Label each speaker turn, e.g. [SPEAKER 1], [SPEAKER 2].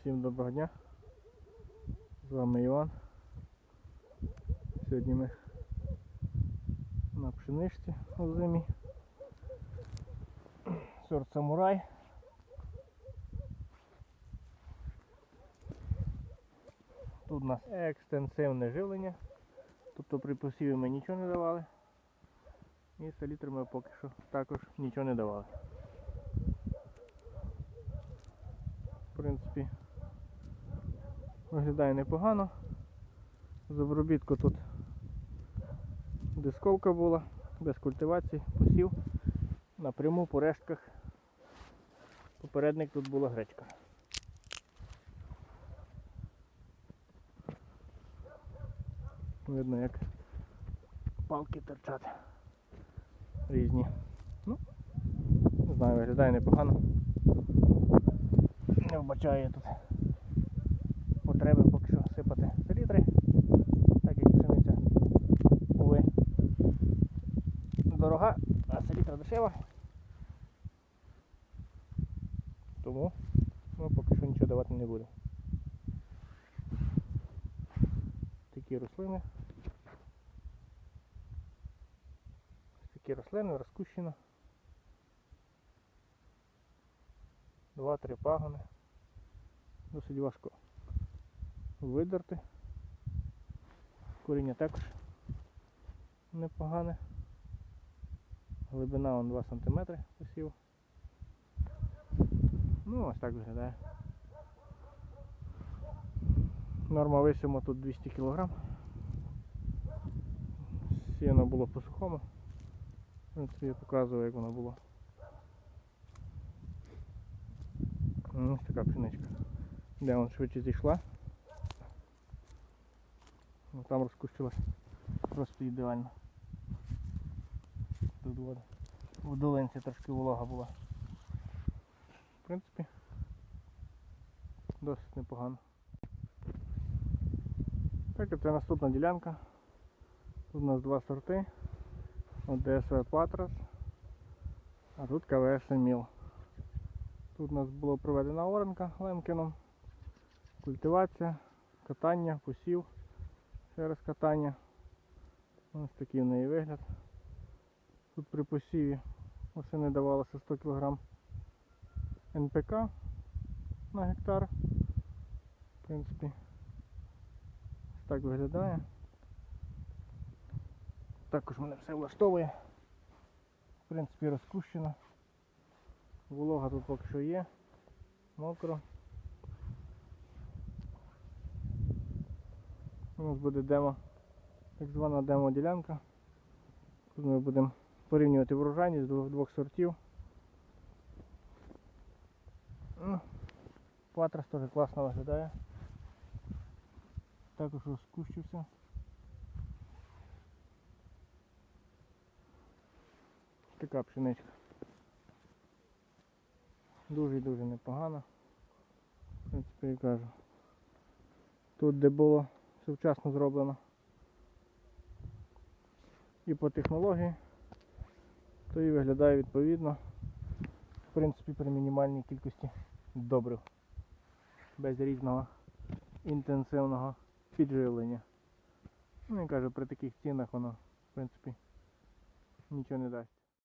[SPEAKER 1] Всім доброго дня. З вами Іван. Сьогодні ми на пшеничці озимій. Сорт самурай. Тут у нас екстенсивне живлення. Тобто при посіві ми нічого не давали. І селітр ми поки що також нічого не давали. В принципі, виглядає непогано. З обробітку тут дисковка була, без культивації, посів напряму по рештках. Попередник тут була гречка. Видно, як палки торчать різні. Ну, не знаю, виглядає непогано. Не вбачаю я тут потреби поки що сипати селітри, так як пшениця були дорога, дешева. Тому ну, поки що нічого давати не буде. Такі рослини. Такі рослини розкущено. Два-три пагони. Досить важко видерти. Коріння також непогане. Глибина вон 2 см посів. Ну ось так виглядає. Норма висимо тут 200 кг. Сіно було по сухому. В принципі, я показував, як воно було. Ось така пшеничка. Де вон швидше зійшла. Ну, там розкущилась просто ідеально. Тут вода. В долинці трошки волога була. В принципі, досить непогано. Так, і це наступна ділянка. Тут у нас два сорти. От ДСВ Патрас, а тут КВС Еміл. Тут у нас була проведена оранка лемкином, культивація, катання, посів, ще раз катання. Ось такий в неї вигляд. Тут при посіві осени давалося 100 кг НПК на гектар. В принципі, так виглядає. Також мене все влаштовує. В принципі, розкущено. Волога тут поки що є. Мокро. У нас буде демо, так звана демо-ділянка. Тут ми будемо порівнювати врожайність двох, двох сортів. Ну, Патрас теж класно виглядає. Також розкущився. Така пшеничка. Дуже-дуже непогано. В принципі, я кажу. Тут де було все вчасно зроблено. І по технології, то і виглядає відповідно. В принципі, при мінімальній кількості добрив. Без різного інтенсивного підживлення. Ну і кажу, при таких цінах воно, в принципі, нічого не дасть.